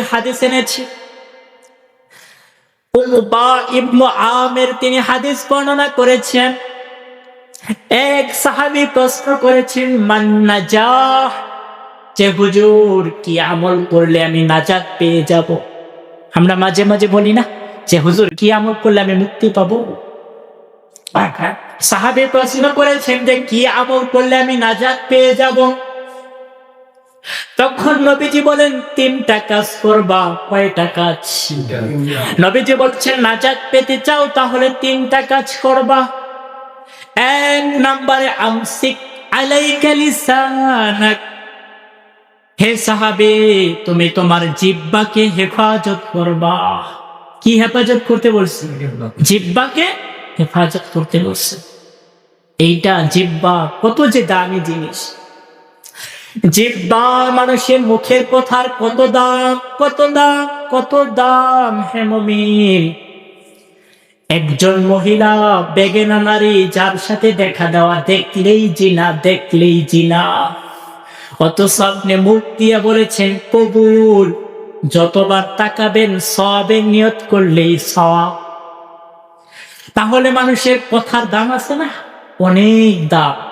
হাদিস এনেছি। আমের তিনি হাদিস বর্ণনা করেছেন। এক সাহাবী প্রশ্ন করেছেন, মান নাজাহ? যে, হুজুর, কি আমল করলে আমি নাজাত পেয়ে যাব? আমরা মাঝে মাঝে বলি না, যে, হুজুর, কি আমল করলে আমি মুক্তি পাবো? সাহাবী প্রশ্ন করেছেন যে, কি আমল করলে আমি নাজাত পেয়ে যাব? তখন নবীজি বলেন তিনটা কাজ করবা কয়টা কাজ? নবীজি বলছেন নাজাত পেতে চাও তাহলে তিনটা কাজ করবা। এক নম্বরে আমসিক আলাইকা লিসানাক। হে সাহাবে তুমি তোমার জিব্বাকে হেফাজত করবা। কি হেফাজত করতে বলছি? জিব্বাকে হেফাজত করতে বলছে। এইটা জিব্বা কত যে দামি জিনিস। জিব্বা মানুষের মুখের কথার কত দাম কত দাম কত দাম হে মমিন? একজন মহিলা বেগেনা নারী, যার সাথে দেখা দেওয়া দেখলেই জিনা দেখলেই জিনা। অত স্বপ্নে মুখ দিয়ে বলেছেন, কবুল। যতবার তাকাবেন সবে নিয়ত করলেই সওয়াব। তাহলে মানুষের কথার দাম আছে না? অনেক দাম।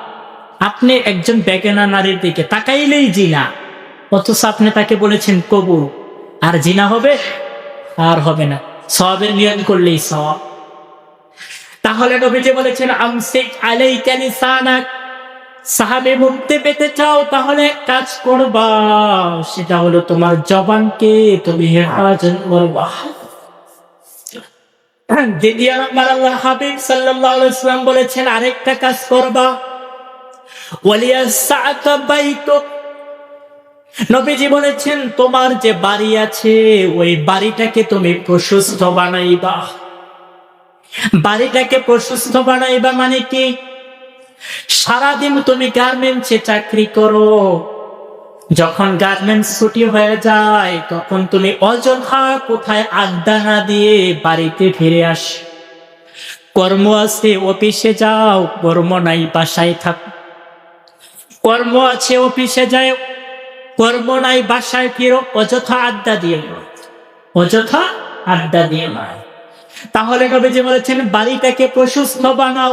আপনি একজন বেগেনা নারীর দিকে তাকাইলেই জিনা। অথচ আপনি তাকে বলেছেন, কবুল। আর জিনা হবে? আর হবে না। সবের নিয়ত করলেই সব তাহলে নবীজি বলেছেন, আমসিক আলাইকা লিসানাক। সাহাবে মুক্তি পেতে চাও, তাহলে কাজ করবা। সেটা হলো তোমার জবানকে তুমি হেফাজত করবা। হাবিব সাল্লাম বলেছেন, আরেকটা কাজ করবা। নবীজি বলেছেন, তোমার যে বাড়ি আছে, ওই বাড়িটাকে তুমি প্রশস্ত বানাইবা। বাড়িটাকে প্রশস্ত বানাইবা মানে কি? সারাদিন তুমি গার্মেন্টসে চাকরি করো। যখন গার্মেন্টস ছুটি হয়ে যায়, তখন তুমি অযথা কোথায় আড্ডা না দিয়ে বাড়িতে ফিরে আস। কর্ম আছে, অফিসে যাও, কর্ম নাই, বাসায় থাক। কর্ম আছে অফিসে যায়, কর্ম নাই বাসায় ফিরো, অযথা আড্ডা দিয়ে নয়। অযথা আড্ডা দিয়ে নয় তাহলে কবে যে বলেছেন, বাড়িটাকে প্রশস্ত বানাও।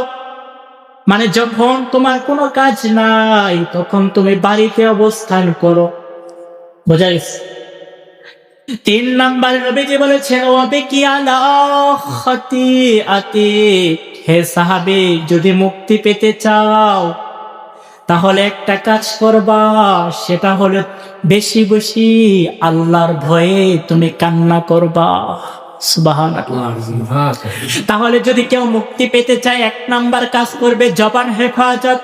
মানে যখন তোমার কোনো কাজ নাই, তখন তুমি বাড়িতে অবস্থান করো। বোঝা গেছে? তিন নাম্বার নবীজি বলেছেন কি হে সাহাবে, যদি মুক্তি পেতে চাও তাহলে একটা কাজ করবা, সেটা হলো বেশি বেশি আল্লাহর ভয়ে তুমি কান্না করবা। তাহলে যদি কেউ মুক্তি পেতে চায়, এক নাম্বার কাজ করবে জবান হেফাজত।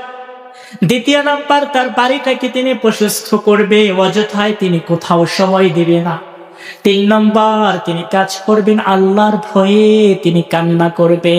দ্বিতীয় নাম্বার, তার বাড়িটাকে তিনি প্রশস্ত করবে, অযথায় তিনি কোথাও সময় দিবে না। তিন নম্বর, তিনি কাজ করবেন আল্লাহর ভয়ে তিনি কান্না করবে।